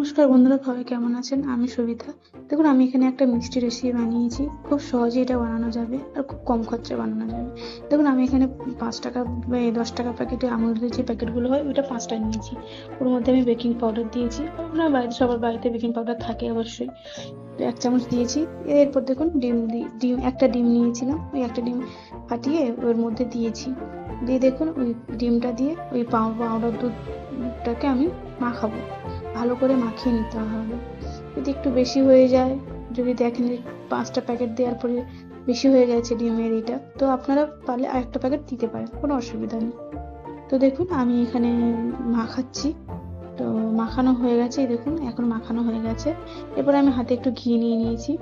নমস্কার বন্ধুরা, সবাই কেমন আছেন? আমি সবিতা। দেখুন, আমি এখানে একটা মিষ্টি রেসিপি বানিয়েছি। খুব সহজে এটা বানানো যাবে আর খুব কম খরচায় বানানো যাবে। দেখুন, আমি এখানে পাঁচ টাকা বা দশ টাকা প্যাকেটে আমুলের যে প্যাকেটগুলো হয়, ওইটা পাঁচটা নিয়েছি। ওর মধ্যে আমি বেকিং পাউডার দিয়েছি। আপনার বাড়িতে, সবার বাড়িতে বেকিং পাউডার থাকে অবশ্যই। এক চামচ দিয়েছি। এরপর দেখুন, ডিম ডিম, একটা ডিম নিয়েছিলাম। ওই একটা ডিম ফাটিয়ে ওর মধ্যে দিয়েছি। দিয়ে দেখুন, ওই ডিমটা দিয়ে ওই পাউ- পাউডার দুধটাকে আমি মাখাবো। ভালো করে মাখিয়ে নিতে হবে। যদি একটু বেশি হয়ে যায়, যদি দেখেন পাঁচটা প্যাকেট দেওয়ার পরে বেশি হয়ে গেছে ডিমের এটা, তো আপনারা পারলে আরেকটা প্যাকেট দিতে পারেন, কোনো অসুবিধা নেই। তো দেখুন, আমি এখানে মাখাচ্ছি। তো মাখানো হয়ে গেছে দেখুন, এখন মাখানো হয়ে গেছে। এরপর আমি হাতে একটু ঘি নিয়ে নিয়েছি।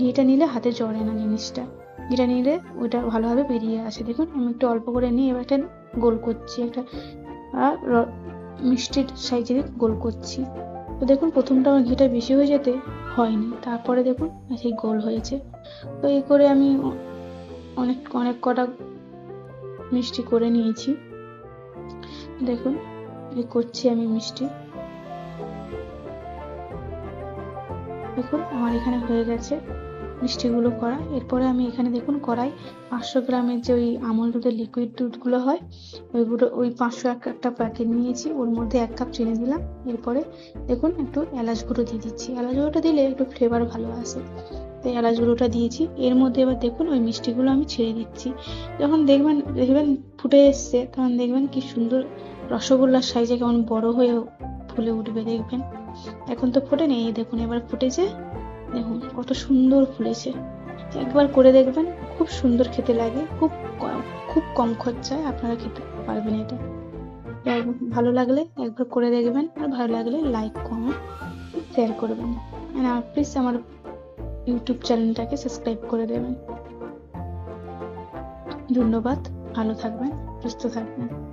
ঘিটা নিলে হাতে জড়ে না জিনিসটা। ঘিটা নিলে ওইটা ভালোভাবে বেরিয়ে আসে। দেখুন, আমি একটু অল্প করে নিয়ে এবার একটা গোল করছি, একটা মিষ্টির সাইজের গোল করছি। তো দেখুন, প্রথমটা আমার ঘিটা বেশি হয়ে যেতে হয়নি, তারপরে দেখুন সেই গোল হয়েছে। তো এই করে আমি অনেক অনেক কটা মিষ্টি করে নিয়েছি। দেখুন, এই করছি আমি মিষ্টি। দেখুন, আমার এখানে হয়ে গেছে মিষ্টিগুলো করা। এরপরে আমি এখানে দেখুন কড়াই, পাঁচশো গ্রামের যে ওই আমল দুধের লিকুইড দুধগুলো হয়, ওইগুলো ওই পাঁচশো এক একটা প্যাকেট নিয়েছি, ওর মধ্যে এক কাপ চিনি দিলাম। এরপরে দেখুন একটু এলাচ গুঁড়ো দিয়ে দিচ্ছি। এলাচ গুঁড়োটা দিলে একটু ফ্লেভার ভালো আসে। তো এলাচ গুঁড়োটা দিয়েছি। এর মধ্যে এবার দেখুন ওই মিষ্টিগুলো আমি ছেড়ে দিচ্ছি। যখন দেখবেন দেখবেন ফুটে এসছে, তখন দেখবেন কি সুন্দর রসগোল্লার সাইজে কেমন বড় হয়ে ফুলে উঠবে দেখবেন। এখন তো ফোটেনি এই দেখুন এবার ফুটেছে। দেখুন, কত সুন্দর ফুলেছে। একবার করে দেখবেন, খুব সুন্দর খেতে লাগে, খুব ক- খুব কম খরচায় আপনারা খেতে পারবেন এটা। ভালো লাগলে একবার করে দেখবেন, আর ভালো লাগলে লাইক কমেন্ট শেয়ার করবেন আর প্লিজ আমার ইউটিউব চ্যানেলটাকে সাবস্ক্রাইব করে দেবেন। ধন্যবাদ, ভালো থাকবেন, সুস্থ থাকবেন।